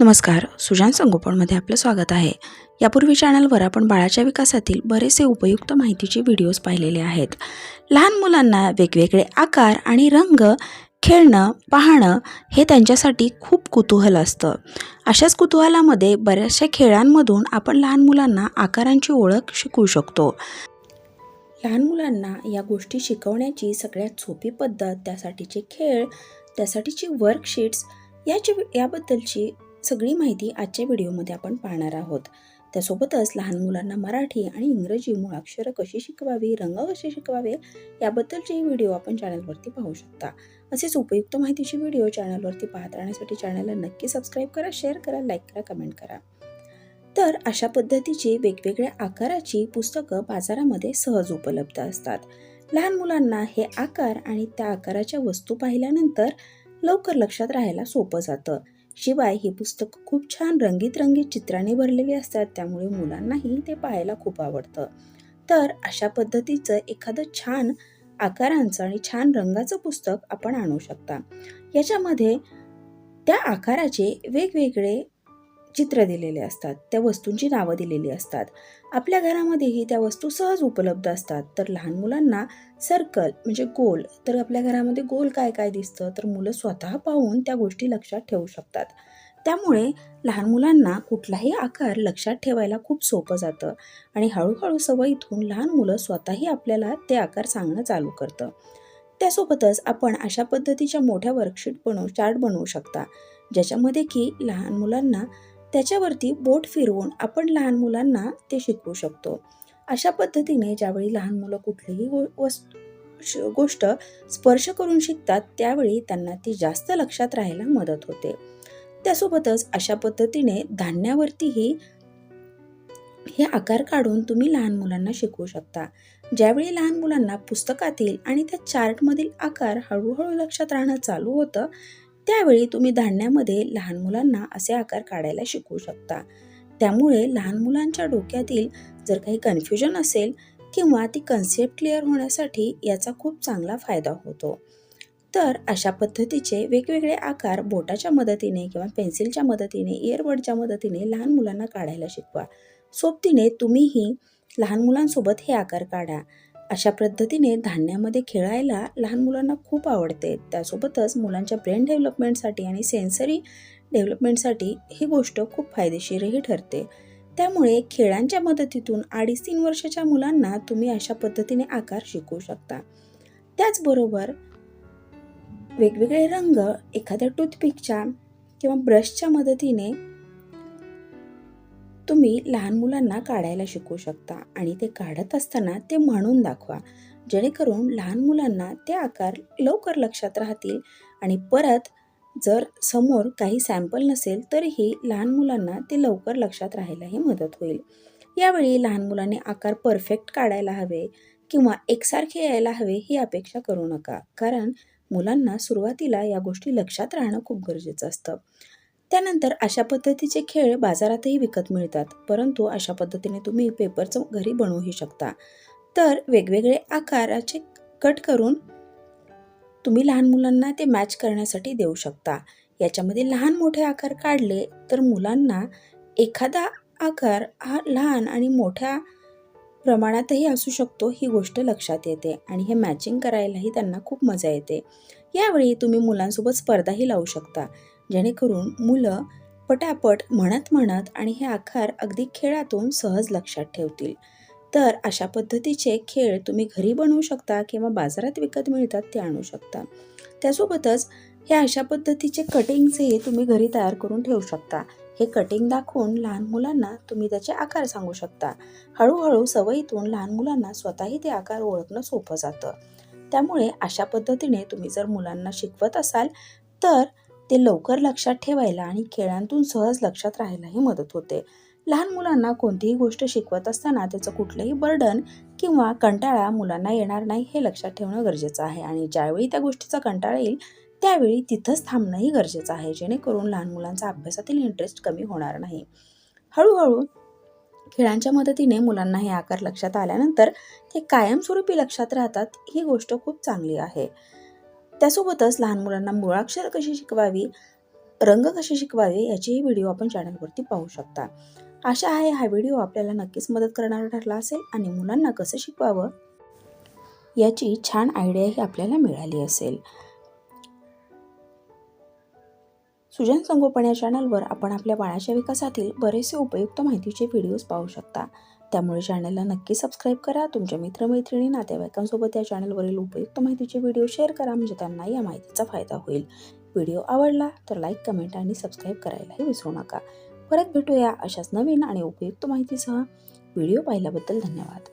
नमस्कार सुजान संगोपनमध्ये आपलं स्वागत आहे. यापूर्वी चॅनलवर आपण बाळाच्या विकासातील बरेचसे उपयुक्त माहितीचे व्हिडिओज पाहिलेले आहेत. लहान मुलांना वेगवेगळे आकार आणि रंग खेळणं पाहणं हे त्यांच्यासाठी खूप कुतूहल असतं. अशाच कुतूहलामध्ये बऱ्याचशा खेळांमधून आपण लहान मुलांना आकारांची ओळख शिकवू शकतो. लहान मुलांना या गोष्टी शिकवण्याची सगळ्यात सोपी पद्धत त्यासाठीचे खेळ त्यासाठीची वर्कशीट्स याची याबद्दलची सगळी माहिती आजच्या व्हिडिओमध्ये आपण पाहणार आहोत. त्यासोबतच लहान मुलांना मराठी आणि इंग्रजी मुळाक्षरं कशी शिकवावी रंग कसे शिकवावे याबद्दलचेही व्हिडिओ आपण चॅनलवरती पाहू शकता. असेच उपयुक्त माहितीचे व्हिडिओ चॅनलवरती पाहत राहण्यासाठी चॅनलला नक्की सबस्क्राईब करा शेअर करा लाईक करा कमेंट करा. तर अशा पद्धतीची वेगवेगळ्या आकाराची पुस्तकं बाजारामध्ये सहज उपलब्ध असतात. लहान मुलांना हे आकार आणि त्या आकाराच्या वस्तू पाहिल्यानंतर लवकर लक्षात राहायला सोपं जातं. शिवाय ही पुस्तकं खूप छान रंगीत रंगीत चित्राने भरलेली असतात त्यामुळे मुलांनाही ते पाहायला खूप आवडतं. तर अशा पद्धतीचं एखादं छान आकारांचं आणि छान रंगाचं पुस्तक आपण आणू शकता. याच्यामध्ये त्या आकाराचे वेगवेगळे चित्र दिलेले असतात त्या वस्तूंची नावं दिलेली असतात. आपल्या घरामध्येही त्या वस्तू सहज उपलब्ध असतात. तर लहान मुलांना सर्कल म्हणजे गोल तर आपल्या घरामध्ये गोल काय काय दिसतं तर मुलं स्वतः पाहून त्या गोष्टी लक्षात ठेवू शकतात. त्यामुळे लहान मुलांना कुठलाही आकार लक्षात ठेवायला खूप सोपं जातं आणि हळूहळू सवयीतून लहान मुलं स्वतःही आपल्याला ते आकार सांगणं चालू करतं. त्यासोबतच आपण अशा पद्धतीच्या मोठ्या वर्कशीट बनवू चार्ट बनवू शकता ज्याच्यामध्ये की लहान मुलांना त्याच्यावरती बोट फिरवून आपण लहान मुलांना ते शिकवू शकतो. अशा पद्धतीने ज्यावेळी लहान मुलं कुठलीही वस्तू गोष्ट स्पर्श करून शिकतात त्यावेळी त्यांना ती जास्त लक्षात राहायला मदत होते. त्यासोबतच अशा पद्धतीने धान्यावरतीही हे आकार काढून तुम्ही लहान मुलांना शिकवू शकता. ज्यावेळी लहान मुलांना पुस्तकातील आणि त्या चार्टमधील आकार हळूहळू लक्षात राहणं चालू होतं त्यावेळी तुम्ही धान्यामध्ये लहान मुलांना असे आकार काढायला शिकवू शकता. त्यामुळे लहान मुलांच्या डोक्यातील जर काही कन्फ्युजन असेल किंवा ती कन्सेप्ट क्लिअर होण्यासाठी याचा खूप चांगला फायदा होतो. तर अशा पद्धतीचे वेगवेगळे आकार बोटाच्या मदतीने किंवा पेन्सिलच्या मदतीने इयरबडच्या मदतीने लहान मुलांना काढायला शिकवा. सोबतीने तुम्हीही लहान मुलांसोबत हे आकार काढा. अशा पद्धतीने धान्यामध्ये खेळायला लहान मुलांना खूप आवडते. त्यासोबतच मुलांच्या ब्रेन डेव्हलपमेंटसाठी आणि सेन्सरी डेव्हलपमेंटसाठी ही गोष्ट खूप फायदेशीरही ठरते. त्यामुळे खेळांच्या मदतीतून अडीच तीन वर्षाच्या मुलांना तुम्ही अशा पद्धतीने आकार शिकवू शकता. त्याचबरोबर वेगवेगळे रंग एखाद्या टूथपिकच्या किंवा ब्रशच्या मदतीने तुम्ही लहान मुलांना काढायला शिकवू शकता आणि ते काढत असताना ते म्हणून दाखवा. जेणेकरून लहान मुलांना ते आकार लवकर लक्षात राहतील आणि परत जर समोर काही सॅम्पल नसेल तरीही लहान मुलांना ते लवकर लक्षात राहायलाही मदत होईल. यावेळी लहान मुलांनी आकार परफेक्ट काढायला हवे किंवा एकसारखे यायला हवे ही अपेक्षा करू नका. कारण मुलांना सुरुवातीला या गोष्टी लक्षात राहणं खूप गरजेचं असतं. त्यानंतर अशा पद्धतीचे खेळ बाजारातही विकत मिळतात परंतु अशा पद्धतीने तुम्ही पेपरचं घरी बनवूही शकता. तर वेगवेगळे आकाराचे कट करून तुम्ही लहान मुलांना ते मॅच करण्यासाठी देऊ शकता. याच्यामध्ये लहान मोठे आकार काढले तर मुलांना एखादा आकार हा लहान आणि मोठ्या प्रमाणातही असू शकतो ही गोष्ट लक्षात येते आणि हे मॅचिंग करायलाही त्यांना खूप मजा येते. यावेळी तुम्ही मुलांसोबत स्पर्धाही लावू शकता. जेणेकरून मुलं पटापट म्हणत म्हणत आणि हे आकार अगदी खेळातून सहज लक्षात ठेवतील. तर अशा पद्धतीचे खेळ तुम्ही घरी बनवू शकता किंवा बाजारात विकत मिळतात ते आणू शकता. त्यासोबतच हे अशा पद्धतीचे कटिंगचे तुम्ही घरी तयार करून ठेवू शकता. हे कटिंग दाखवून लहान मुलांना तुम्ही त्याचे आकार सांगू शकता. हळूहळू सवयीतून लहान मुलांना स्वतःही ते आकार ओळखणं सोपं जातं. त्यामुळे अशा पद्धतीने तुम्ही जर मुलांना शिकवत असाल तर ते लवकर लक्षात ठेवायला आणि खेळांतून सहज लक्षात राहायलाही मदत होते. लहान मुलांना कोणतीही गोष्ट शिकवत असताना त्याचं कुठलंही बर्डन किंवा कंटाळा मुलांना येणार नाही हे लक्षात ठेवणं गरजेचं आहे. आणि ज्यावेळी त्या गोष्टीचा कंटाळा येईल त्यावेळी तिथंच थांबणंही गरजेचं आहे जेणेकरून लहान मुलांचा अभ्यासातील इंटरेस्ट कमी होणार नाही. हळूहळू खेळांच्या मदतीने मुलांना हे आकार लक्षात आल्यानंतर ते कायमस्वरूपी लक्षात राहतात ही गोष्ट खूप चांगली आहे. त्यासोबतच लहान मुलांना मुळाक्षर कशी शिकवावी रंग कसे शिकवावे याचेही व्हिडिओ आपण चॅनलवरती पाहू शकता. आशा आहे हा व्हिडिओ आपल्याला नक्कीच मदत करणारा ठरला असेल आणि मुलांना कसं शिकवावं याची छान आयडियाही आपल्याला मिळाली असेल. सुजन संगोपन या चॅनलवर आपण आपल्या बाळाच्या विकासातील बरेचसे उपयुक्त माहितीचे व्हिडिओज पाहू शकता. त्यामुळे चॅनलला नक्की सबस्क्राईब करा. तुमच्या मित्रमैत्रिणी नातेवाईकांसोबत या चॅनलवरील उपयुक्त माहितीचे व्हिडिओ शेअर करा. म्हणजे त्यांना या माहितीचा फायदा होईल. व्हिडिओ आवडला तर लाईक कमेंट आणि सबस्क्राईब करायलाही विसरू नका. परत भेटूया अशाच नवीन आणि उपयुक्त माहितीसह. व्हिडिओ पाहिल्याबद्दल धन्यवाद.